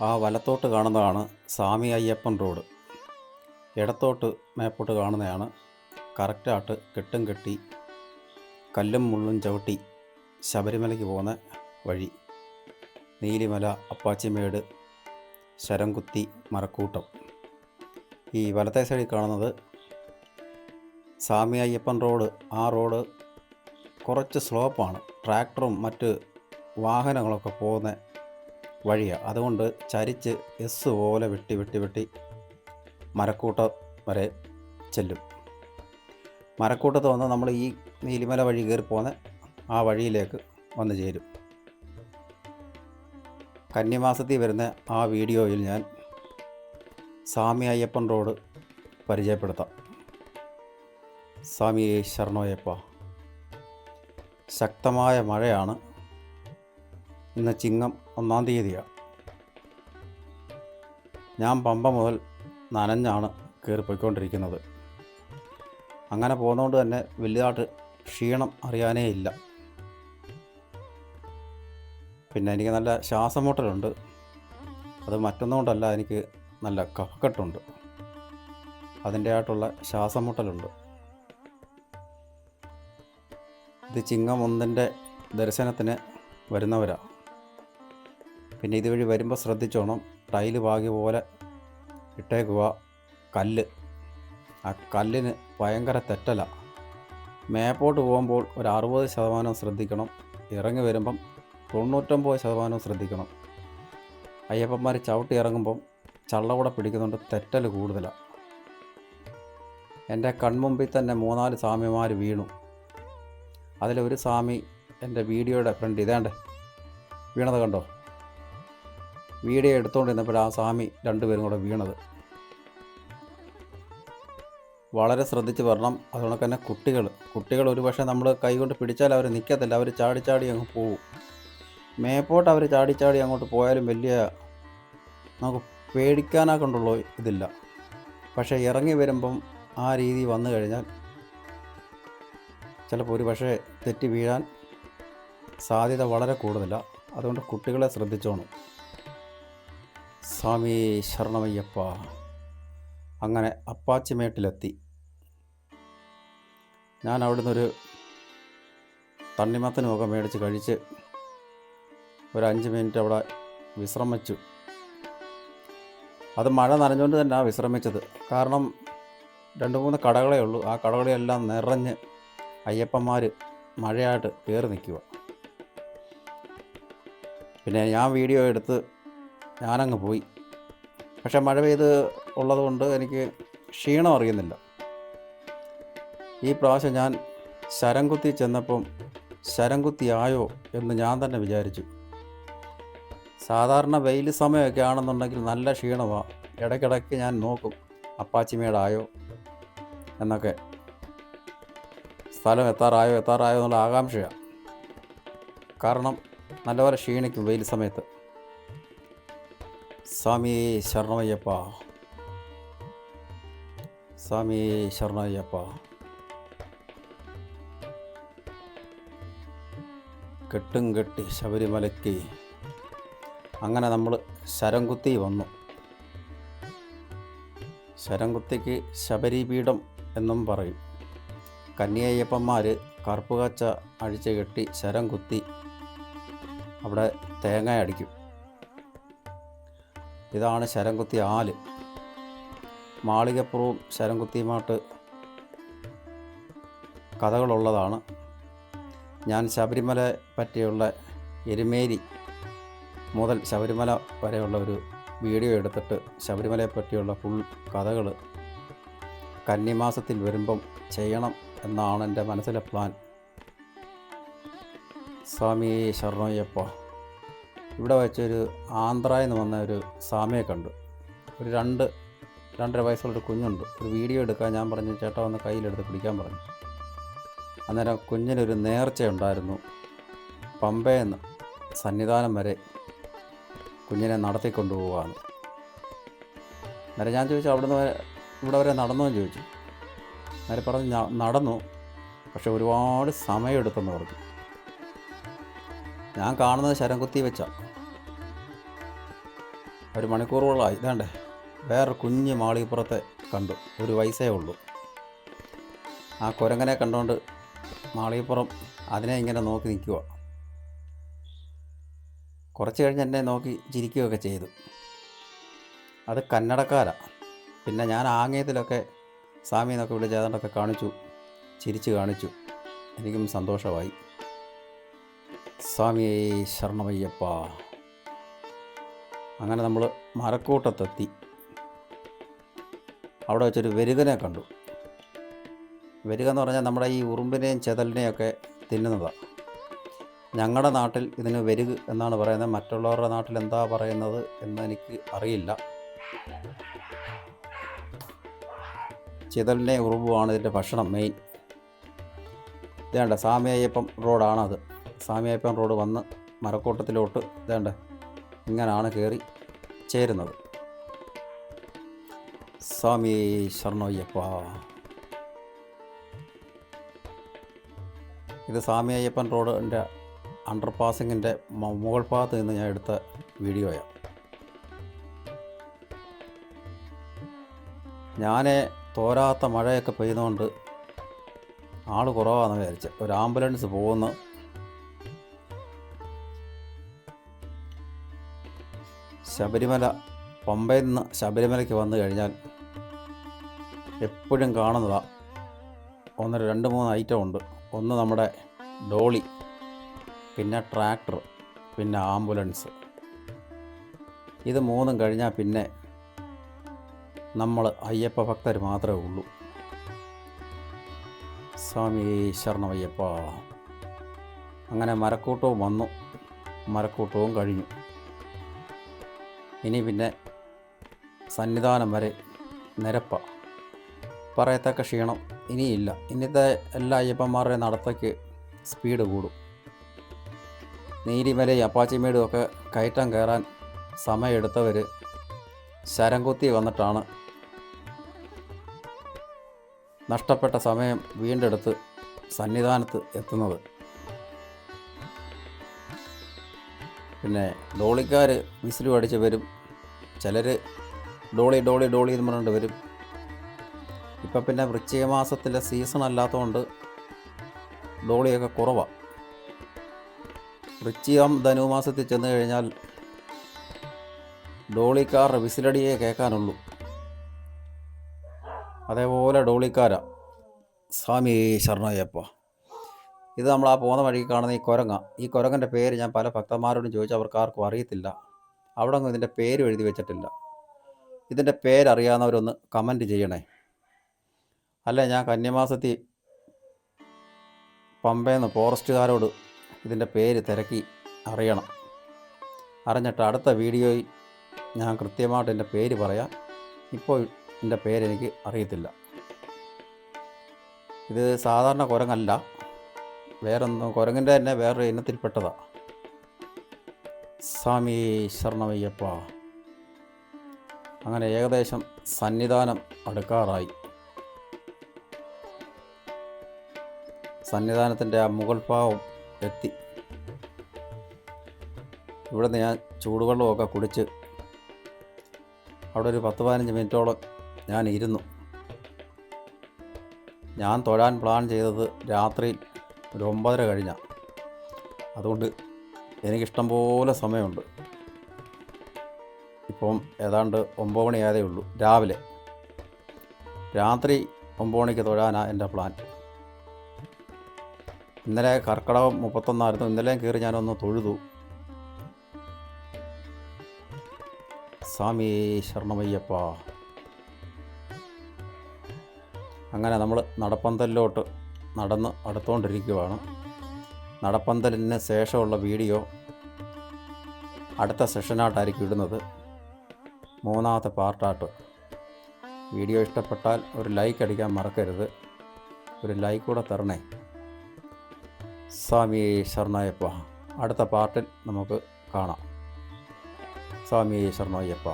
ആ വലത്തോട്ട് കാണുന്നതാണ് സ്വാമി അയ്യപ്പൻ റോഡ്. ഇടത്തോട്ട് മേപ്പോട്ട് കാണുന്നതാണ് കറക്റ്റായിട്ട് കെട്ടും കെട്ടി കല്ലും മുള്ളും ചവിട്ടി ശബരിമലയ്ക്ക് പോകുന്ന വഴി. നീലിമല അപ്പാച്ചിമേട് ശരംകുത്തി മരക്കൂട്ടം. ഈ വലത്തെ സൈഡിൽ കാണുന്നത് സ്വാമി അയ്യപ്പൻ റോഡ്. ആ റോഡ് കുറച്ച് സ്ലോപ്പാണ്. ട്രാക്ടറും മറ്റ് വാഹനങ്ങളൊക്കെ പോകുന്ന വഴിയാണ് അതുകൊണ്ട് ചരിച്ച് എസ് പോലെ വെട്ടി വെട്ടി വെട്ടി മരക്കൂട്ടം വരെ ചെല്ലും. മരക്കൂട്ടത്ത് വന്ന് നമ്മൾ ഈ നീലിമല വഴി കയറി പോകുന്ന ആ വഴിയിലേക്ക് വന്നു ചേരും. കന്നിമാസത്തിൽ വരുന്ന ആ വീഡിയോയിൽ ഞാൻ സ്വാമി അയ്യപ്പൻ റോഡ് പരിചയപ്പെടുത്താം. സ്വാമി ശരണോയപ്പ. ശക്തമായ മഴയാണ് ഇന്ന് ചിങ്ങം ഒന്നാം തീയതിയാണ്. ഞാൻ പമ്പ മുതൽ നനഞ്ഞാണ് കയറി പോയിക്കൊണ്ടിരിക്കുന്നത് അങ്ങനെ പോകുന്നതുകൊണ്ട് തന്നെ വലുതായിട്ട് ക്ഷീണം അറിയാനേ ഇല്ല. പിന്നെ എനിക്ക് നല്ല ശ്വാസം മുട്ടലുണ്ട്. അത് മറ്റൊന്നുകൊണ്ടല്ല എനിക്ക് നല്ല കഫക്കെട്ടുണ്ട്. അതിന്റെ ആയിട്ടുള്ള ശ്വാസം മുട്ടലുണ്ട്. ഇത് ചിങ്ങം ഒന്നിന്റെ ദർശനത്തിന് വരുന്നവരാ. പിന്നെ ഇതുവഴി വരുമ്പോൾ ശ്രദ്ധിച്ചോണം. ടൈൽ ഭാഗ്യ പോലെ ഇട്ടേക്കുക. കല്ല്. ആ കല്ലിന് ഭയങ്കര തെറ്റല. മേപ്പോട്ട് പോകുമ്പോൾ ഒരു അറുപത് ശതമാനം ശ്രദ്ധിക്കണം. ഇറങ്ങി വരുമ്പം തൊണ്ണൂറ്റൊമ്പത് ശതമാനം ശ്രദ്ധിക്കണം. അയ്യപ്പന്മാർ ചവിട്ടി ഇറങ്ങുമ്പം ചള്ളകൂടെ പിടിക്കുന്നുണ്ട് തെറ്റൽ കൂടുതലാണ് എന്റെ കൺമുമ്പിൽ തന്നെ മൂന്നാൽ സ്വാമിമാർ വീണു. അതിലൊരു സ്വാമി എന്റെ വീഡിയോയുടെ ഫ്രണ്ട് ഇതേണ്ടേ വീണത് കണ്ടോ? വീഡിയോ എടുത്തുകൊണ്ടിരുന്നപ്പോൾ ആ സ്വാമി രണ്ടുപേരും കൂടെ വീണത്. വളരെ ശ്രദ്ധിച്ച് വരണം. അതുകൊണ്ട് തന്നെ കുട്ടികൾ കുട്ടികൾ ഒരുപക്ഷെ നമ്മൾ കൈകൊണ്ട് പിടിച്ചാൽ അവർ നിൽക്കത്തില്ല. അവർ ചാടി ചാടി അങ്ങ് പോവും. മേപ്പോട്ട് അവർ ചാടി ചാടി അങ്ങോട്ട് പോയാലും വലിയ നമുക്ക് പേടിക്കാനാ കൊണ്ടുള്ള ഇതില്ല. പക്ഷേ ഇറങ്ങി വരുമ്പം ആ രീതി വന്നു കഴിഞ്ഞാൽ ചിലപ്പോൾ ഒരു പക്ഷേ തെറ്റി വീഴാൻ സാധ്യത വളരെ കൂടുതലാണ് അതുകൊണ്ട് കുട്ടികളെ ശ്രദ്ധിച്ചോണം. സ്വാമി ശരണമയ്യപ്പ. അങ്ങനെ അപ്പാച്ചിമേട്ടിലെത്തി ഞാൻ അവിടുന്ന് ഒരു തണ്ണിമത്തനുമൊക്കെ മേടിച്ച് കഴിച്ച് ഒരു അഞ്ച് മിനിറ്റ് അവിടെ വിശ്രമിച്ചു. അത് മഴ നനഞ്ഞുകൊണ്ട് തന്നെയാണ് വിശ്രമിച്ചത്. കാരണം രണ്ട് മൂന്ന് കടകളേ ഉള്ളൂ. ആ കടകളെല്ലാം നിറഞ്ഞ് അയ്യപ്പന്മാർ മഴയായിട്ട് കയറി നിൽക്കുക. പിന്നെ ഞാൻ വീഡിയോ എടുത്ത് ഞാനങ്ങ് പോയി. പക്ഷെ മഴ പെയ്ത് ഉള്ളതുകൊണ്ട് എനിക്ക് ക്ഷീണം അറിയുന്നില്ല. ഈ പ്രാവശ്യം ഞാൻ ശരംകുത്തി ചെന്നപ്പം ശരംകുത്തി ആയോ എന്ന് ഞാൻ തന്നെ വിചാരിച്ചു. സാധാരണ വെയിൽ സമയമൊക്കെ ആണെന്നുണ്ടെങ്കിൽ നല്ല ക്ഷീണമാണ് ഇടയ്ക്കിടയ്ക്ക് ഞാൻ നോക്കും അപ്പാച്ചിമേടായോ എന്നൊക്കെ. സ്ഥലം എത്താറായോ എത്താറായോ എന്നുള്ള ആകാംക്ഷയാണ് കാരണം നല്ലപോലെ ക്ഷീണിക്കും വെയിൽ സമയത്ത്. സ്വാമി ശരണമയ്യപ്പ സ്വാമി ശരണമയ്യപ്പ കെട്ടും കെട്ടി ശബരിമലയ്ക്ക് അങ്ങനെ നമ്മൾ ശരംകുത്തി വന്നു. ശരംകുത്തിക്ക് ശബരിപീഠം എന്നും പറയും. കന്യയ്യപ്പന്മാർ കറുപ്പുകാച്ച അഴിച്ചു കെട്ടി ശരം കുത്തി അവിടെ തേങ്ങ അടിക്കും. ഇതാണ് ശരംകുത്തി ആൽ. മാളികപ്പുറവും ശരംകുത്തിയുമായിട്ട് കഥകളുള്ളതാണ്. ഞാൻ ശബരിമല പറ്റിയുള്ള എരുമേരി മുതൽ ശബരിമല വരെയുള്ള ഒരു വീഡിയോ എടുത്തിട്ട് ശബരിമലയെ പറ്റിയുള്ള ഫുൾ കഥകൾ കന്നിമാസത്തിൽ വരുമ്പം ചെയ്യണം എന്നാണ് എന്റെ മനസ്സിലെ പ്ലാൻ. സ്വാമി ശരണയ്യപ്പ. ഇവിടെ വെച്ചൊരു ആന്ധ്രയിൽ നിന്ന് വന്ന ഒരു സാമയെ കണ്ടു. ഒരു രണ്ട് രണ്ടര വയസ്സുള്ളൊരു കുഞ്ഞുണ്ട്. ഒരു വീഡിയോ എടുക്കാൻ ഞാൻ പറഞ്ഞു ചേട്ടാ വന്ന് കയ്യിലെടുത്ത് പിടിക്കാൻ പറഞ്ഞു. അന്നേരം കുഞ്ഞിനൊരു നേർച്ചയുണ്ടായിരുന്നു. പമ്പയെന്ന് സന്നിധാനം വരെ കുഞ്ഞിനെ നടത്തിക്കൊണ്ടുപോകാണ് അന്നേരം ഞാൻ ചോദിച്ചു അവിടുന്ന് വരെ- ഇവിടെ വരെ നടന്നോ? എന്ന് ചോദിച്ചു. അന്നേരം പറഞ്ഞു "ഞാ- നടന്നു. പക്ഷെ ഒരുപാട് സമയമെടുത്തെന്ന് പറഞ്ഞു. ഞാൻ കാണുന്നത് ശരം കുത്തി വെച്ച. ഒരു മണിക്കൂറുകളായി ഇതാണ്ടേ വേറെ കുഞ്ഞ് മാളികപ്പുറത്തെ കണ്ടു. ഒരു വയസ്സേ ഉള്ളൂ. ആ കുരങ്ങനെ കണ്ടുകൊണ്ട് മാളികപ്പുറം അതിനെ ഇങ്ങനെ നോക്കി നിൽക്കുക. കുറച്ച് കഴിഞ്ഞ് എന്നെ നോക്കി ചിരിക്കുകയൊക്കെ ചെയ്തു. അത് കന്നടക്കാരാണ് പിന്നെ ഞാൻ ആംഗ്യത്തിലൊക്കെ സ്വാമി എന്നൊക്കെ വിളിച്ച് ഏതാണ്ടൊക്കെ കാണിച്ചു ചിരിച്ച് കാണിച്ചു. എനിക്കും സന്തോഷമായി. സ്വാമി ശരണമയ്യപ്പ. അങ്ങനെ നമ്മൾ മരക്കൂട്ടത്തെത്തി. അവിടെ വെച്ചൊരു വെരുകനെ കണ്ടു. വെരുക എന്ന് പറഞ്ഞാൽ നമ്മുടെ ഈ ഉറുമ്പിനെയും ചെതലിനെയും ഒക്കെ തിന്നുന്നതാണ് ഞങ്ങളുടെ നാട്ടിൽ ഇതിന് വെരുക് എന്നാണ് പറയുന്നത്. മറ്റുള്ളവരുടെ നാട്ടിൽ എന്താ പറയുന്നത് എന്ന് എനിക്ക് അറിയില്ല. ചിതലിനെ ഉറുമ്പുമാണ് ഇതിന്റെ ഭക്ഷണം മെയിൻ ഇതേണ്ട സാമിയയ്യപ്പം റോഡാണത്. സ്വാമിയയ്യപ്പൻ റോഡ് വന്ന് മരക്കൂട്ടത്തിലോട്ട് ഇതേണ്ട ഇങ്ങനെയാണ് കയറി ചേരുന്നത്. സ്വാമി ശരണയ്യപ്പ. ഇത് സ്വാമി അയ്യപ്പൻ റോഡിന്റെ അണ്ടർ പാസിങ്ങിന്റെ മുകൾ ഭാഗത്ത് നിന്ന് ഞാൻ എടുത്ത വീഡിയോയാണ് ഞാൻ തോരാത്ത മഴയൊക്കെ പെയ്യുന്നതുകൊണ്ട് ആൾ കുറവാണെന്ന് വിചാരിച്ച്. ഒരു ആംബുലൻസ് പോകുന്നു. ശബരിമല പമ്പയിൽ നിന്ന് ശബരിമലയ്ക്ക് വന്നു കഴിഞ്ഞാൽ എപ്പോഴും കാണുന്നതാണ് ഒന്നര രണ്ട് മൂന്ന് ഐറ്റം ഉണ്ട്. ഒന്ന് നമ്മുടെ ഡോളി പിന്നെ ട്രാക്ടർ പിന്നെ ആംബുലൻസ്. ഇത് മൂന്നും കഴിഞ്ഞാൽ പിന്നെ നമ്മൾ അയ്യപ്പ ഭക്തർ മാത്രമേ ഉള്ളൂ. സ്വാമി ശരണമയ്യപ്പ. അങ്ങനെ മരക്കൂട്ടവും വന്നു. മരക്കൂട്ടവും കഴിഞ്ഞു. ഇനി പിന്നെ സന്നിധാനം വരെ നിരപ്പ. പറയത്തക്ക ക്ഷീണം ഇനിയില്ല. ഇന്നത്തെ എല്ലാ അയ്യപ്പന്മാരുടെയും നടത്തയ്ക്ക് സ്പീഡ് കൂടും. നീരിമലയും അപ്പാച്ചിമേടും ഒക്കെ കയറ്റം കയറാൻ സമയമെടുത്തവർ ശരം കുത്തി വന്നിട്ടാണ് നഷ്ടപ്പെട്ട സമയം വീണ്ടെടുത്ത് സന്നിധാനത്ത് എത്തുന്നത്. പിന്നെ ഡോളിക്കാർ വിസിലും അടിച്ച് വരും ചിലർ ഡോളി ഡോളി ഡോളി എന്ന് പറഞ്ഞിട്ട് വരും. ഇപ്പം പിന്നെ വൃശ്ചിക മാസത്തിലെ സീസൺ അല്ലാത്തതുകൊണ്ട് ഡോളിയൊക്കെ കുറവാണ് വൃശ്ചികം ധനുമാസത്തിൽ ചെന്ന് കഴിഞ്ഞാൽ ഡോളിക്കാരുടെ വിസിലടിയെ കേൾക്കാനുള്ളൂ. അതേപോലെ ഡോളിക്കാരാ സ്വാമി ശരണയ്യപ്പ. ഇത് നമ്മൾ ആ പോകുന്ന വഴിക്ക് കാണുന്ന ഈ കുരങ്ങ. ഈ കുരങ്ങന്റെ പേര് ഞാൻ പല ഭക്തന്മാരോടും ചോദിച്ചു അവർക്ക് ആർക്കും അറിയത്തില്ല. അവിടെ ഒന്നും ഇതിന്റെ പേര് എഴുതി വെച്ചിട്ടില്ല. ഇതിന്റെ പേരറിയാവുന്നവരൊന്ന് കമന്റ് ചെയ്യണേ. അല്ല ഞാൻ കന്യമാസത്തിൽ പമ്പയെന്ന് ഫോറസ്റ്റുകാരോട് ഇതിന്റെ പേര് തിരക്കി അറിയണം. അറിഞ്ഞിട്ട് അടുത്ത വീഡിയോയിൽ ഞാൻ കൃത്യമായിട്ട് എന്റെ പേര് പറയാം. ഇപ്പോൾ എന്റെ പേരെനിക്ക് അറിയത്തില്ല. ഇത് സാധാരണ കുരങ്ങല്ല. വേറൊന്നും കുരങ്ങിന്റെ തന്നെ വേറൊരു ഇനത്തിൽപ്പെട്ടതാണ് സ്വാമി ശരണമയ്യപ്പ. അങ്ങനെ ഏകദേശം സന്നിധാനം അടുക്കാറായി. സന്നിധാനത്തിന്റെ ആ മുകൾ ഭാവം എത്തി. ഇവിടുന്ന് ഞാൻ ചൂടുവെള്ളമൊക്കെ കുടിച്ച് അവിടെ ഒരു പത്ത് പതിനഞ്ച് മിനിറ്റോളം ഞാൻ ഇരുന്നു. ഞാൻ തൊഴാൻ പ്ലാൻ ചെയ്തത് രാത്രി ഒരു ഒമ്പതര കഴിഞ്ഞ. അതുകൊണ്ട് എനിക്കിഷ്ടം പോലെ സമയമുണ്ട്. ഇപ്പം ഏതാണ്ട് ഒമ്പത് മണിയായതേ ഉള്ളൂ രാവിലെ. രാത്രി ഒമ്പത് മണിക്ക് തൊഴാനാണ് എന്റെ പ്ലാൻ. ഇന്നലെ കർക്കിടകം മുപ്പത്തൊന്നായിരുന്നു ഇന്നലെയും കയറി ഞാനൊന്ന് തൊഴുതു. സ്വാമി ശരണമയ്യപ്പ. അങ്ങനെ നമ്മൾ നടപ്പന്തലിലോട്ട് നടന്ന് അടുത്തുകൊണ്ടിരിക്കുകയാണ് നടപ്പന്തലിന് ശേഷമുള്ള വീഡിയോ അടുത്ത സെഷനായിട്ടായിരിക്കും ഇടുന്നത്. മൂന്നാമത്തെ പാർട്ടായിട്ട് വീഡിയോ ഇഷ്ടപ്പെട്ടാൽ ഒരു ലൈക്ക് അടിക്കാൻ മറക്കരുത്. ഒരു ലൈക്ക് കൂടെ തരണേ. സ്വാമി ശരണയ്യപ്പ അടുത്ത പാർട്ടിൽ നമുക്ക് കാണാം. സ്വാമി ശരണയ്യപ്പ